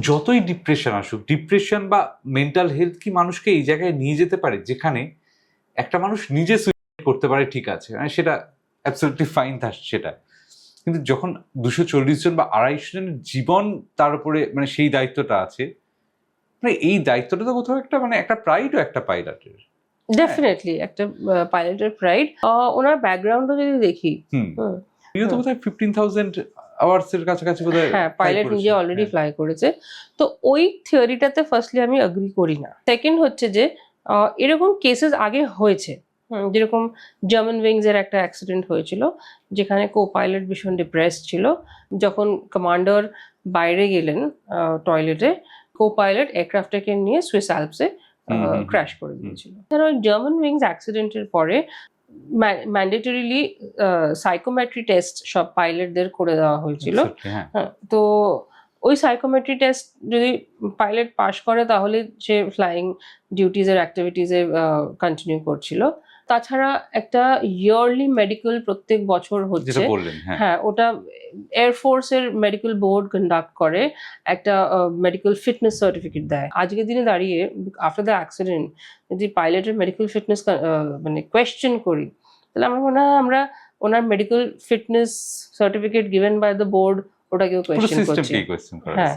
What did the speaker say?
যতই ডিপ্রেশন আসুক ডিপ্রেশন বা মেন্টাল হেলথ কি মানুষকে এই জায়গায় নিয়ে যেতে পারে? যেখানে একটা মানুষ নিজে সুইসাইড করতে পারে ঠিক আছে মানে সেটা অ্যাবসলিউটলি ফাইন তার সেটা। কিন্তু যখন দুশো চল্লিশ জন বা আড়াইশো জনের জীবন তার উপরে মানে সেই দায়িত্বটা আছে মানে এই দায়িত্বটা তো কোথাও একটা মানে একটা প্রাইডও একটা পাইলটের ডেফিনেটলি একটা পাইলটের প্রাইড ওনার ব্যাকগ্রাউন্ডও যদি দেখি হুম। তো হুম। বোধহয় ফিফটিন থাউজেন্ড আওয়ার্স এর কাছাকাছি বোধহয় হ্যাঁ পাইলট নিজে অলরেডি। ফ্লাই করেছে। তো ওই থিওরিটাতে ফার্স্টলি আমি অ্যাগ্রি করি না। সেকেন্ড হচ্ছে যে এরকম কেসেস আগে হয়েছে। যেরকম জার্মান উইংস এর একটা অ্যাক্সিডেন্ট হয়েছিল যেখানে কো পাইলট ভীষণ ডিপ্রেস ছিল। যখন কমান্ডার বাইরে গেলেন টয়লেটে কো পাইলট এয়ারক্রাফটটাকে নিয়ে সুইস হুম। ক্র্যাশ করে দিয়েছিল। ওই জার্মান উইংস অ্যাক্সিডেন্টের পরে ম্যান্ডেটরিলি সাইকোমেট্রি টেস্ট সব পাইলটদের করে দেওয়া হয়েছিল। হ্যাঁ। হ্যাঁ তো ওই সাইকোমেট্রি টেস্ট যদি পাইলট পাশ করে তাহলে সে ফ্লাইং ডিউটিজের অ্যাক্টিভিটিসে কন্টিনিউ করছিল। তাছাড়া একটা ইয়ারলি মেডিকেল প্রত্যেক বছর হচ্ছে। হ্যাঁ। ওটা ওটা এয়ারফোর্সের মেডিকেল বোর্ড কন্ডাক্ট করে একটা মেডিকেল ফিটনেস সার্টিফিকেট দেয়। আজকের দিনে দাঁড়িয়ে আফটার দ্য অ্যাক্সিডেন্ট যদি পাইলটের মেডিকেল ফিটনেস মানে কোয়েশ্চেন করি তাহলে আমার মনে হয় আমরা ওনার medical fitness certificate given by the board ওটাকেও question করছি। হ্যাঁ।